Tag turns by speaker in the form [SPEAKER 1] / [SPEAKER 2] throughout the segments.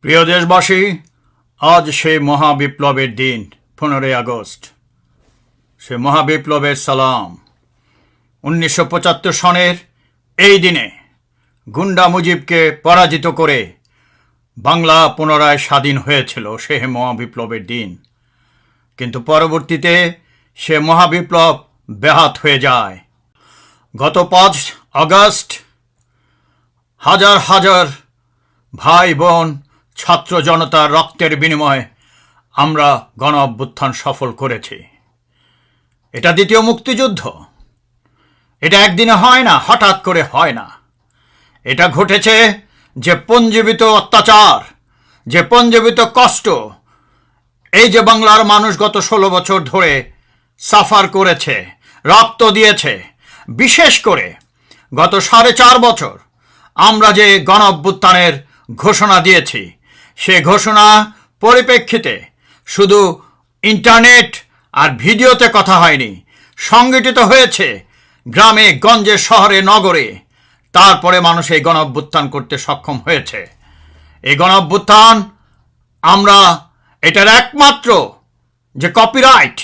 [SPEAKER 1] প্রিয় দেশবাসী, আজ সেই মহাবিপ্লবের দিন, পনেরোই আগস্ট। সে মহাবিপ্লবের সালাম। উনিশশো পঁচাত্তর সনের এই দিনে গুন্ডা মুজিবকে পরাজিত করে বাংলা পুনরায় স্বাধীন হয়েছিল সে মহাবিপ্লবের দিন। কিন্তু পরবর্তীতে সে মহাবিপ্লব ব্যাহাত হয়ে যায়। গত পাঁচ আগস্ট হাজার হাজার ভাই বোন ছাত্র জনতার রক্তের বিনিময়ে আমরা গণ অভ্যুত্থান সফল করেছি। এটা দ্বিতীয় মুক্তিযুদ্ধ। এটা একদিনে হয় না, হঠাৎ করে হয় না। এটা ঘটেছে যে পঞ্জীবিত অত্যাচার, যে পঞ্জীবিত কষ্ট, এই যে বাংলার মানুষ গত ষোলো বছর ধরে সাফার করেছে, রক্ত দিয়েছে, বিশেষ করে গত সাড়ে চার বছর আমরা যে গণ অভ্যুত্থানের ঘোষণা দিয়েছি সে ঘোষণা পরিপ্রেক্ষিতে। শুধু ইন্টারনেট আর ভিডিওতে কথা হয়নি, সংগঠিত হয়েছে গ্রামে, গঞ্জে, শহরে, নগরে। তারপরে মানুষ এই গণ অভ্যুত্থান করতে সক্ষম হয়েছে। এই গণ অভ্যুত্থান আমরা এটার একমাত্র যে কপিরাইট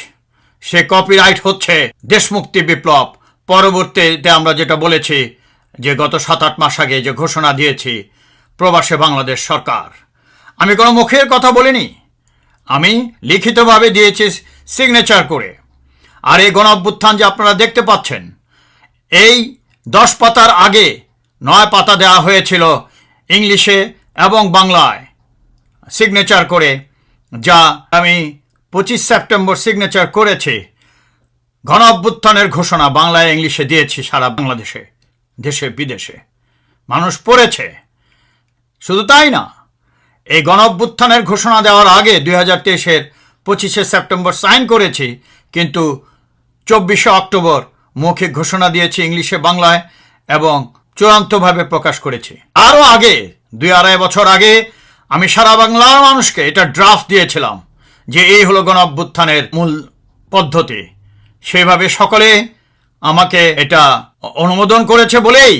[SPEAKER 1] সে কপিরাইট হচ্ছে দেশমুক্তি বিপ্লব। পরবর্তীতে আমরা যেটা বলেছি যে গত সাত আট মাস আগে যে ঘোষণা দিয়েছি, প্রবাসে বাংলাদেশ সরকার। আমি কোনো মুখের কথা বলিনি। আমি লিখিতভাবে দিয়েছি সিগনেচার করে। আর এই গণ অভ্যুত্থান যে আপনারা দেখতে পাচ্ছেন, এই দশ পাতার আগে নয় পাতা দেওয়া হয়েছিল ইংলিশে এবং বাংলায় সিগনেচার করে, যা আমি পঁচিশ সেপ্টেম্বর সিগনেচার করেছি। গণ অভ্যুত্থানের ঘোষণা বাংলায় ইংলিশে দিয়েছি সারা বাংলাদেশে, দেশে, বিদেশে। মানুষ পড়েছে। শুধু তাই না এই গণ ঘোষণা দেওয়ার আগে দুই হাজার তেইশের পঁচিশে সেপ্টেম্বর সাইন করেছি, কিন্তু চব্বিশে অক্টোবর মৌখিক ঘোষণা দিয়েছি ইংলিশে, বাংলায় এবং চূড়ান্তভাবে প্রকাশ করেছি। আরও আগে, দুই আড়াই বছর আগে, আমি সারা বাংলার মানুষকে এটা ড্রাফট দিয়েছিলাম যে এই হলো গণ মূল পদ্ধতি। সেভাবে সকলে আমাকে এটা অনুমোদন করেছে বলেই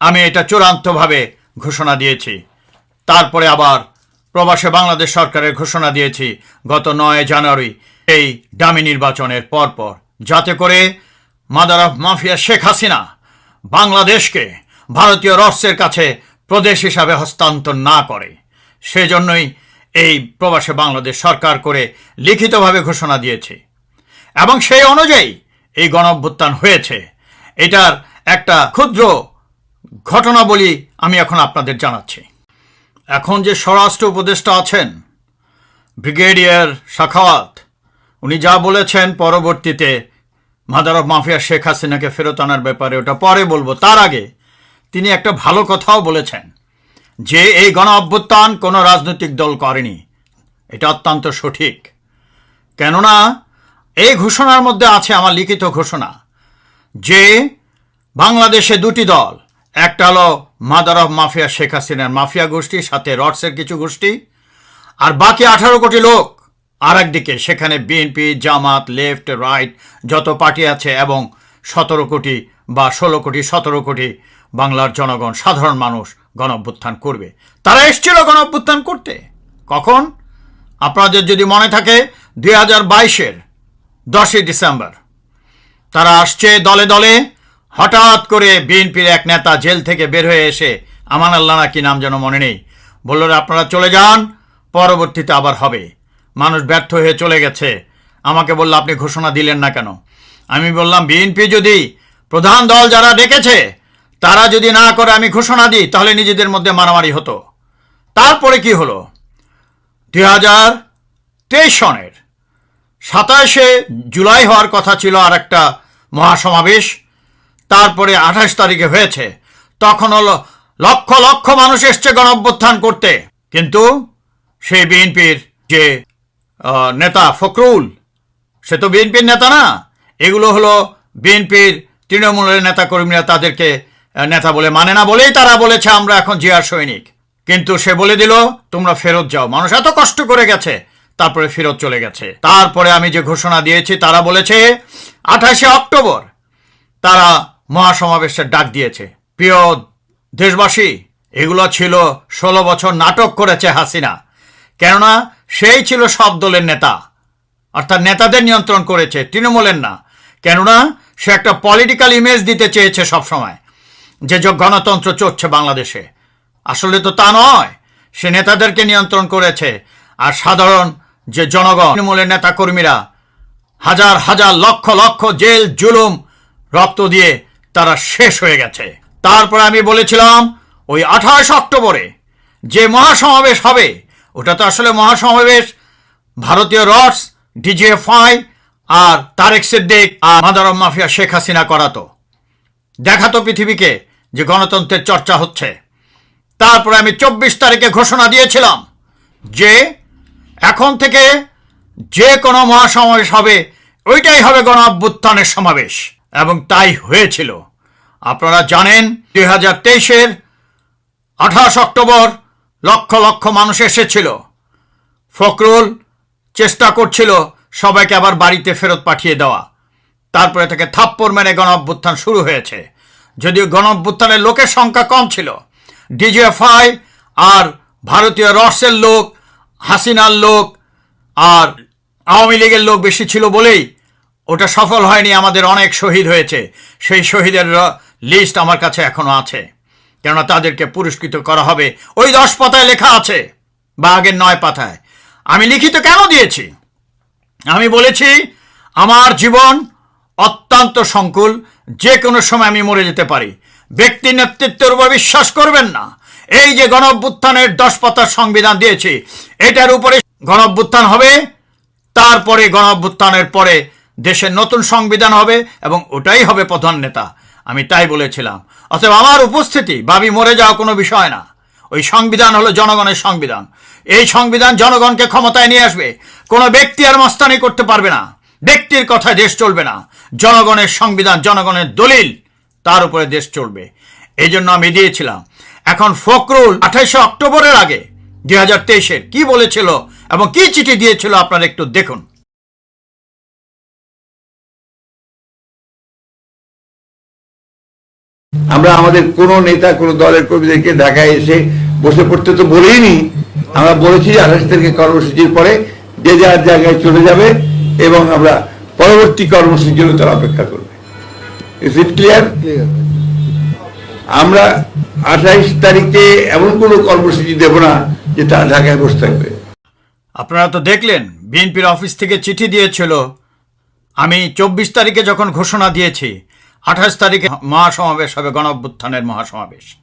[SPEAKER 1] আমি এটা চূড়ান্তভাবে ঘোষণা দিয়েছি। তারপরে আবার প্রবাসে বাংলাদেশ সরকারের ঘোষণা দিয়েছি গত নয় জানুয়ারি এই ডামি নির্বাচনের পরপর। যাতে করে mother of mafia Sheikh Hasina বাংলাদেশকে ভারতীয় রহস্যের কাছে প্রদেশ হিসাবে হস্তান্তর না করে। সেজন্যই এই প্রবাসে বাংলাদেশ সরকার করে লিখিতভাবে ঘোষণা দিয়েছে। এবং সেই অনুযায়ী এই গণঅভ্যুত্থান হয়েছে। এটার একটা ক্ষুদ্র ঘটনা বলি আমি এখন আপনাদের জানাচ্ছি। এখন যে স্বরাষ্ট্র উপদেষ্টা আছেন, ব্রিগেডিয়ার শাখাওয়াত, উনি যা বলেছেন পরবর্তীতে মাদার অফ মাফিয়া শেখ হাসিনাকে ফেরত আনার ব্যাপারে ওটা পরে বলব। তার আগে তিনি একটা ভালো কথাও বলেছেন যে এই গণ অভ্যুত্থান কোনো রাজনৈতিক দল করেনি। এটা অত্যন্ত সঠিক। কেননা এই ঘোষণার মধ্যে আছে আমার লিখিত ঘোষণা যে বাংলাদেশে দুটি দল, একটা হলো মাদার অফ মাফিয়া শেখ হাসিনার মাফিয়া গোষ্ঠী, সাথে রডসের কিছু গোষ্ঠী, আর বাকি আঠারো কোটি লোক। আর একদিকে সেখানে বিএনপি, জামাত, লেফট, রাইট যত পার্টি আছে এবং সতেরো কোটি বা ষোলো কোটি, সতেরো কোটি বাংলার জনগণ, সাধারণ মানুষ গণ অভ্যুত্থান করবে। তারা এসছিল গণ অভ্যুত্থান করতে। কখন? আপনাদের যদি মনে থাকে, দুই হাজার বাইশের দশই ডিসেম্বর। তারা আসছে দলে দলে। হঠাৎ করে বিএনপির এক নেতা জেল থেকে বের হয়ে এসে আমান আল্লাহ না কি নাম যেন মনে নেই। বলল, আপনারা চলে যান, পরবর্তীতে আবার হবে। মানুষ ব্যর্থ হয়ে চলে গেছে। আমাকে বলল, আপনি ঘোষণা দিলেন না কেন? আমি বললাম, বিএনপি যদি প্রধান দল যারা ডেকেছে, তারা যদি না করে আমি ঘোষণা দিই, তাহলে নিজেদের মধ্যে মারামারি হতো। তারপরে কি হলো? দুই হাজার তেইশ সনের সাতাশে জুলাই হওয়ার কথা ছিল আর একটা মহাসমাবেশ। তারপরে আঠাশ তারিখে হয়েছে। তখন হলো লক্ষ লক্ষ মানুষ এসছে গণ গণঅভ্যুত্থান করতে। কিন্তু সেই বিএনপির যে নেতা ফখরুল, সে তো বিএনপির নেতা না। এগুলো হলো বিএনপির তৃণমূলের নেতা কর্মীরা তাদেরকে নেতা বলে মানে না বলেই তারা বলেছে, আমরা এখন জিয়ার সৈনিক। কিন্তু সে বলে দিল, তোমরা ফেরত যাও। মানুষ এত কষ্ট করে গেছে, তারপরে ফেরত চলে গেছে। তারপরে আমি যে ঘোষণা দিয়েছি, তারা বলেছে, আঠাশে অক্টোবর তারা মহাসমাবেশের ডাক দিয়েছে। প্রিয় দেশবাসী, এগুলো ছিল ষোলো বছর নাটক করেছে হাসিনা। কেননা সেই ছিল সব দলের নেতা। অর্থাৎ নেতাদের নিয়ন্ত্রণ করেছে, তৃণমূলের না। কেননা সে একটা পলিটিক্যাল ইমেজ দিতে চেয়েছে সবসময়, যে যে গণতন্ত্র চলছে বাংলাদেশে। আসলে তো তা নয়, সে নেতাদেরকে নিয়ন্ত্রণ করেছে। আর সাধারণ যে জনগণ, তৃণমূলের নেতাকর্মীরা হাজার হাজার লক্ষ লক্ষ জেল, জুলুম, রক্ত দিয়ে তারা শেষ হয়ে গেছে। তারপরে আমি বলেছিলাম, ওই আঠাশ অক্টোবরে যে মহাসমাবেশ হবে, ওটা তো আসলে মহাসমাবেশ, ভারতীয় রডস ডিজিএফআই আর তারেক সিদ্দিক আর mother of mafia Sheikh Hasina করাতো। দেখাতো পৃথিবীকে যে গণতন্ত্রের চর্চা হচ্ছে। তারপরে আমি চব্বিশ তারিখে ঘোষণা দিয়েছিলাম যে এখন থেকে যে কোনো মহাসমাবেশ হবে, ওইটাই হবে গণ অভ্যুত্থানের সমাবেশ। এবং তাই হয়েছিল। আপনারা জানেন, দুই হাজার তেইশের আঠাশ অক্টোবর লক্ষ লক্ষ মানুষ এসেছিল। ফখরুল চেষ্টা করছিল সবাইকে আবার বাড়িতে ফেরত পাঠিয়ে দেওয়া। তারপরে থেকে থাপ্পড় মেরে গণ অভ্যুত্থান শুরু হয়েছে। যদিও গণ অভ্যুত্থানের লোকের সংখ্যা কম ছিল, ডিজিএফআই আর ভারতীয় রসের লোক, হাসিনার লোক আর আওয়ামী লীগের লোক বেশি ছিল বলেই ওটা সফল হয়নি, আমাদের অনেক শহীদ হয়েছে। সেই শহীদের লিস্ট আমার কাছে এখনও আছে। কেননা তাদেরকে পুরস্কৃত করা হবে। ওই দশ পাতায় লেখা আছে বা আগের নয় পাতায়। আমি লিখিত কেন দিয়েছি? আমি বলেছি, আমার জীবন অত্যন্ত সংকুল যে কোনো সময় আমি মরে যেতে পারি। ব্যক্তি নেতৃত্বের উপর বিশ্বাস করবেন না। এই যে গণঅভ্যুত্থানের দশ পাতার সংবিধান দিয়েছি, এটার উপরে গণঅভ্যুত্থান হবে, তারপরে গণঅভ্যুত্থানের পরে দেশের নতুন সংবিধান হবে এবং ওটাই হবে প্রধান নেতা। আমি তাই বলেছিলাম। অতএব আমার উপস্থিতি বাবি মরে যাওয়া কোনো বিষয় না। ওই সংবিধান হলো জনগণের সংবিধান। এই সংবিধান জনগণকে ক্ষমতায় নিয়ে আসবে। কোনো ব্যক্তি আর মস্তানি করতে পারবে না। ব্যক্তির কথায় দেশ চলবে না। জনগণের সংবিধান, জনগণের দলিল, তার উপরে দেশ চলবে। এই জন্য আমি দিয়েছিলাম। এখন ফখরুল আঠাইশে অক্টোবরের আগে, দুই হাজার তেইশের, কি বলেছিল এবং কি চিঠি দিয়েছিল আপনারা একটু দেখুন।
[SPEAKER 2] আমরা আমাদের কোন নেতা কোন দলের কর্মীদেরকে ঢাকায় এসে বসে পড়তে তো বলেইনি আমরা বলেছি আঠাশ তারিখে কর্মসূচির পরে যে যার জায়গায় চলে যাবে এবং আমরা পরবর্তী কর্মসূচির জন্য তারা অপেক্ষা করবে। ইজ ইট ক্লিয়ার আমরা আঠাইশ তারিখে এমন কোনো কর্মসূচি দেব না যে তারা ঢাকায় বসে থাকবে।
[SPEAKER 1] আপনারা তো দেখলেন বিএনপির অফিস থেকে চিঠি দিয়েছিল। আমি চব্বিশ তারিখে যখন ঘোষণা দিয়েছি আঠাশ তারিখে মহাসমাবেশ হবে গণ অভ্যুত্থানের মহাসমাবেশ।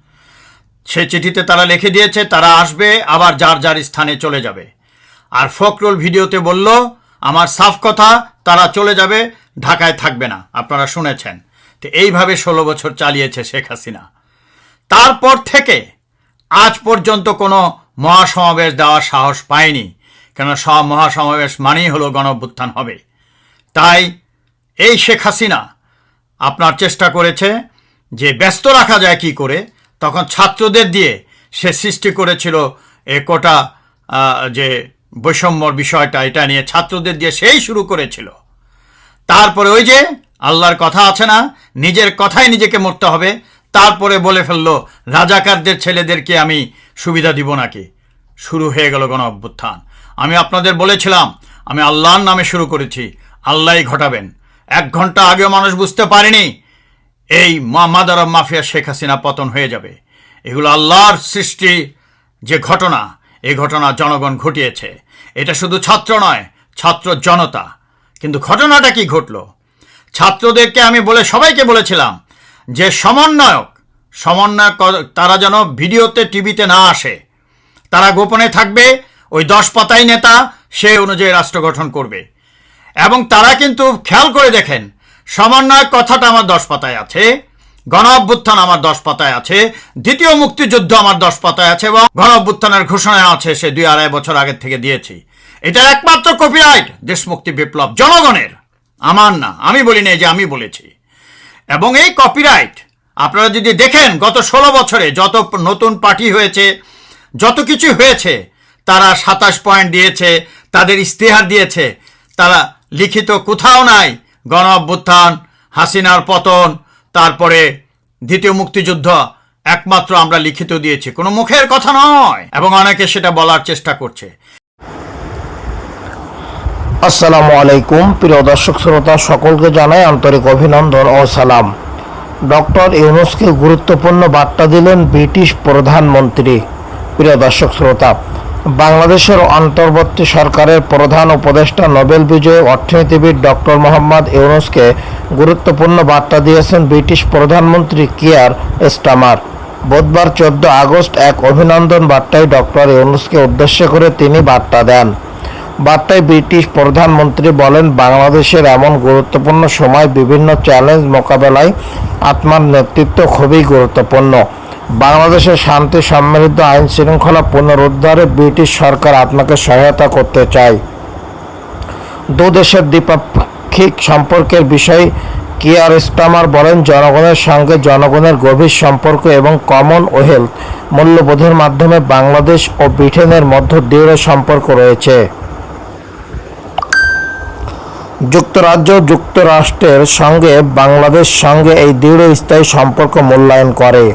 [SPEAKER 1] সে চিঠিতে তারা লিখে দিয়েছে, তারা আসবে, আবার যার যার স্থানে চলে যাবে। আর ফখরুল ভিডিওতে বলল, আমার সাফ কথা, তারা চলে যাবে, ঢাকায় থাকবে না। আপনারা শুনেছেন। তো এইভাবে ষোলো বছর চালিয়েছে শেখ হাসিনা। তারপর থেকে আজ পর্যন্ত কোনো মহাসমাবেশ দেওয়ার সাহস পায়নি। কেন সব মহাসমাবেশ মানেই হলো গণঅভ্যুত্থান হবে। তাই এই শেখ হাসিনা আপনার চেষ্টা করেছে যে ব্যস্ত রাখা যায় কি করে, তখন ছাত্রদের দিয়ে সে সৃষ্টি করেছিল এ কোটা যে বৈষম্যর বিষয়টা, এটা নিয়ে ছাত্রদের দিয়ে সেই শুরু করেছিল। তারপরে ওই যে আল্লাহর কথা আছে না, নিজের কথাই নিজেকে মরতে হবে, তারপরে বলে ফেলল, রাজাকারদের ছেলেদেরকে আমি সুবিধা দিব নাকি? শুরু হয়ে গেল গণ অভ্যুত্থান। আমি আপনাদের বলেছিলাম, আমি আল্লাহর নামে শুরু করেছি, আল্লাহই ঘটাবেন। এক ঘণ্টা আগেও মানুষ বুঝতে পারেনি এই মাদার মাফিয়া শেখ হাসিনা পতন হয়ে যাবে। এগুলো আল্লাহর সৃষ্টি যে ঘটনা এই ঘটনা জনগণ ঘটিয়েছে। এটা শুধু ছাত্র নয়, ছাত্র জনতা। কিন্তু ঘটনাটা কি ঘটলো? ছাত্রদেরকে আমি বলে, সবাইকে বলেছিলাম যে সমন্বয়ক সমন্বয়ক তারা যেন ভিডিওতে, টিভিতে না আসে। তারা গোপনে থাকবে, ওই দশ পাতাই নেতা, সে অনুযায়ী রাষ্ট্র গঠন করবে। এবং তারা কিন্তু খেয়াল করে দেখেন, সমন্বয় কথাটা আমার দশ পাতায় আছে গণ অভ্যুত্থান আমার দশ পাতায় আছে, দ্বিতীয় মুক্তিযুদ্ধ আমার দশ পাতায় আছে এবং গণ অভ্যুত্থানের ঘোষণা আছে সে দুই আড়াই বছর আগের থেকে দিয়েছি। এটা একমাত্র কপিরাইট দেশমুক্তি বিপ্লব জনগণের। আমার না, আমি বলি নাই যে আমি বলেছি। এবং এই কপিরাইট আপনারা যদি দেখেন, গত ষোলো বছরে যত নতুন পার্টি হয়েছে, যত কিছু হয়েছে, তারা সাতাশ পয়েন্ট দিয়েছে, তাদের ইস্তেহার দিয়েছে, তারা লিখিত কোথাও নাই। গণ অভ্যুত্থান হাসিনার পতন, তারপরে দ্বিতীয় মুক্তিযুদ্ধ, একমাত্র আমরা লিখিত দিয়েছি। কোনো মুখের কথা নয়, এবং অনেকে সেটা বলার চেষ্টা করছে।
[SPEAKER 3] আসসালামু আলাইকুম, প্রিয় দর্শক শ্রোতা, সকলকে জানাই আন্তরিক অভিনন্দন ও সালাম। ডক্টর ইউনুসকে গুরুত্বপূর্ণ বার্তা দিলেন ব্রিটিশ প্রধানমন্ত্রী। প্রিয় দর্শক শ্রোতা বাংলাদেশের অন্তর্বর্তী সরকারের প্রধান উপদেষ্টা নোবেল বিজয়ী অর্থনীতিবিদ ডক্টর মোহাম্মদ ইউনুসকে গুরুত্বপূর্ণ বার্তা দিয়েছেন ব্রিটিশ প্রধানমন্ত্রী কিয়ার স্টামার। বুধবার চোদ্দ আগস্ট এক অভিনন্দন বার্তায় ডক্টর ইউনুসকে উদ্দেশ্য করে তিনি বার্তা দেন। বার্তায় ব্রিটিশ প্রধানমন্ত্রী বলেন, বাংলাদেশের এমন গুরুত্বপূর্ণ সময় বিভিন্ন চ্যালেঞ্জ মোকাবেলায় আত্মার নেতৃত্ব খুবই গুরুত্বপূর্ণ। বাংলাদেশের শান্তি সমৃদ্ধ আইন শৃঙ্খলা পুনরুদ্ধারে ব্রিটিশ সরকার আপনাকে সহায়তা করতে চায়। দু দেশের দ্বিপাক্ষিক সম্পর্কের বিষয়ে কিয়ার স্টামার বলেন, জনগণের সঙ্গে জনগণের গভীর সম্পর্ক এবং কমন ওয়েলথ মূল্যবোধের মাধ্যমে বাংলাদেশ ও ব্রিটেনের মধ্যে দৃঢ় সম্পর্ক রয়েছে। যুক্তরাজ্য যুক্তরাষ্ট্রের সঙ্গে বাংলাদেশ সঙ্গে এই দৃঢ় স্থায়ী সম্পর্ক মূল্যায়ন করে।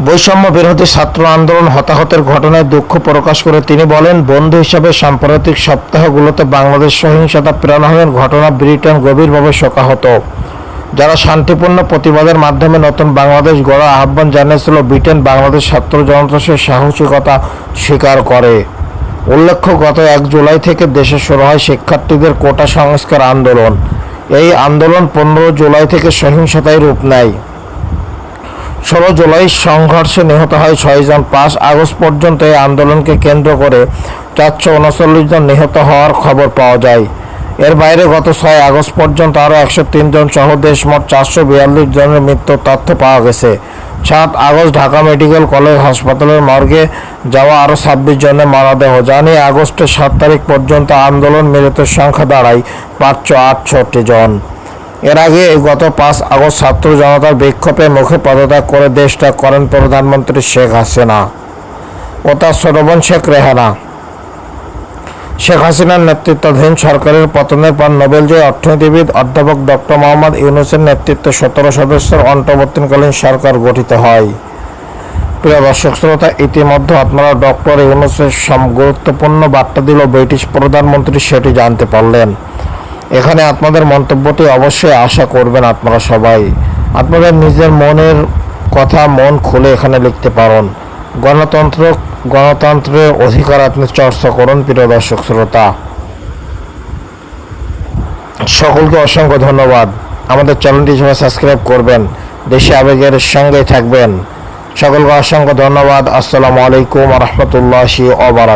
[SPEAKER 3] বৈষম্য বিরোধী ছাত্র আন্দোলন হতাহতের ঘটনায় দুঃখ প্রকাশ করে তিনি বলেন, বন্ধু হিসাবে সাম্প্রতিক সপ্তাহগুলোতে বাংলাদেশ সহিংসতা প্রেরণের ঘটনা ব্রিটেন গভীরভাবে শোকাহত। যারা শান্তিপূর্ণ প্রতিবাদের মাধ্যমে নতুন বাংলাদেশ গড়ার আহ্বান জানিয়েছিল, ব্রিটেন বাংলাদেশ ছাত্র জনতার সে সাহসিকতা স্বীকার করে। উল্লেখ্য, গত এক জুলাই থেকে দেশে শুরু হয় শিক্ষার্থীদের কোটা সংস্কার আন্দোলন। এই আন্দোলন পনেরো জুলাই থেকে সহিংসতায় রূপ নেয়। ষোলো জুলাই সংঘর্ষে নিহত হয় ছয়জন। পাঁচ আগস্ট পর্যন্ত এই আন্দোলনকে কেন্দ্র করে চারশো উনচল্লিশ জন নিহত হওয়ার খবর পাওয়া যায়। এর বাইরে গত ছয় আগস্ট পর্যন্ত আরও একশো তিন জন সহ দেশ মোট চারশো বিয়াল্লিশ জনের মৃত্যুর তথ্য পাওয়া গেছে। সাত আগস্ট ঢাকা মেডিকেল কলেজ হাসপাতালের মর্গে যাওয়া আরও ছাব্বিশ জনের মরদেহ। জানি আগস্টের সাত তারিখ পর্যন্ত আন্দোলন মৃতের সংখ্যা দাঁড়ায় পাঁচশো আটষট্টি জন। এর আগে গত পাঁচ আগস্ট ছাত্র জনতার বিক্ষোভে মুখে পদত্যাগ করে দেশটা করেন প্রধানমন্ত্রী শেখ হাসিনা ও তার ছোট বোন শেখ রেহানা। শেখ হাসিনার নেতৃত্বাধীন সরকারের পতনের পর নোবেলজয়ী অর্থনীতিবিদ অধ্যাপক ডক্টর মোহাম্মদ ইউনুসের নেতৃত্বে সতেরো সদস্যের অন্তর্বর্তীকালীন সরকার গঠিত হয়। প্রিয় দর্শক শ্রোতা, ইতিমধ্যে আপনারা ডক্টর ইউনুসের গুরুত্বপূর্ণ বার্তা দিল ব্রিটিশ প্রধানমন্ত্রী, সেটি জানতে পারলেন। এখানে আপনাদের মন্তব্যটি অবশ্যই আশা করবেন আপনারা সবাই। আপনাদের নিজের মনের কথা মন খুলে এখানে লিখতে পারেন। গণতন্ত্র, গণতন্ত্রের অধিকার আপনি চর্চা করুন, প্রিয় দর্শক শ্রোতা। সকলকে অসংখ্য ধন্যবাদ। আমাদের চ্যানেলটি সবাই সাবস্ক্রাইব করবেন, দেশে আবেগের সঙ্গে থাকবেন। সকলকে অসংখ্য ধন্যবাদ। আসসালামু আলাইকুম রহমতুল্লাহি অবরাক